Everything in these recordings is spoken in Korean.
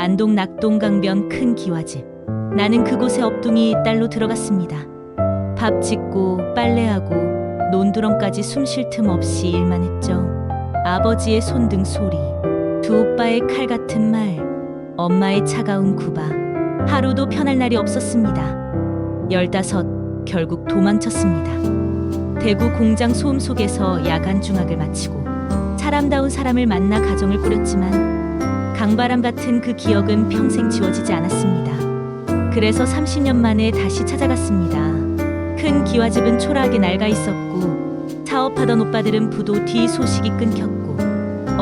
안동 낙동강변 큰 기와집. 나는 그곳에 업둥이 딸로 들어갔습니다. 밥 짓고 빨래하고 논두렁까지 숨 쉴 틈 없이 일만 했죠. 아버지의 손등 소리, 두 오빠의 칼 같은 말, 엄마의 차가운 구바. 하루도 편할 날이 없었습니다. 열다섯, 결국 도망쳤습니다. 대구 공장 소음 속에서 야간 중학을 마치고 사람다운 사람을 만나 가정을 꾸렸지만 강바람 같은 그 기억은 평생 지워지지 않았습니다. 그래서 30년 만에 다시 찾아갔습니다. 큰 기와집은 초라하게 낡아 있었고 사업하던 오빠들은 부도 뒤 소식이 끊겼고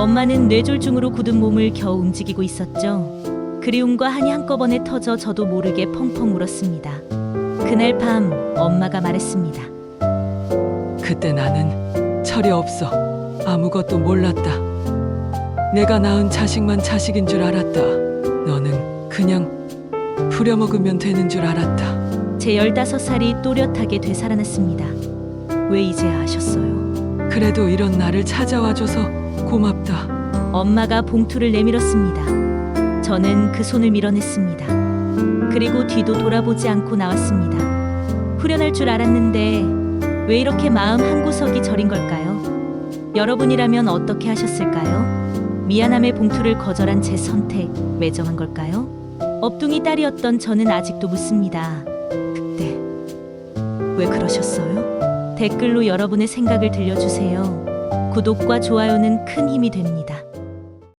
엄마는 뇌졸중으로 굳은 몸을 겨우 움직이고 있었죠. 그리움과 한이 한꺼번에 터져 저도 모르게 펑펑 울었습니다. 그날 밤 엄마가 말했습니다. 그때 나는 철이 없어 아무것도 몰랐다. 내가 낳은 자식만 자식인 줄 알았다. 너는 그냥 부려먹으면 되는 줄 알았다. 제 15살이 또렷하게 되살아났습니다. 왜 이제 아셨어요? 그래도 이런 나를 찾아와줘서 고맙다. 엄마가 봉투를 내밀었습니다. 저는 그 손을 밀어냈습니다. 그리고 뒤도 돌아보지 않고 나왔습니다. 후련할 줄 알았는데 왜 이렇게 마음 한구석이 저린 걸까요? 여러분이라면 어떻게 하셨을까요? 미안함의 봉투를 거절한 제 선택 매정한 걸까요? 업둥이 딸이었던 저는 아직도 묻습니다. 그때 왜 그러셨어요? 댓글로 여러분의 생각을 들려주세요. 구독과 좋아요는 큰 힘이 됩니다.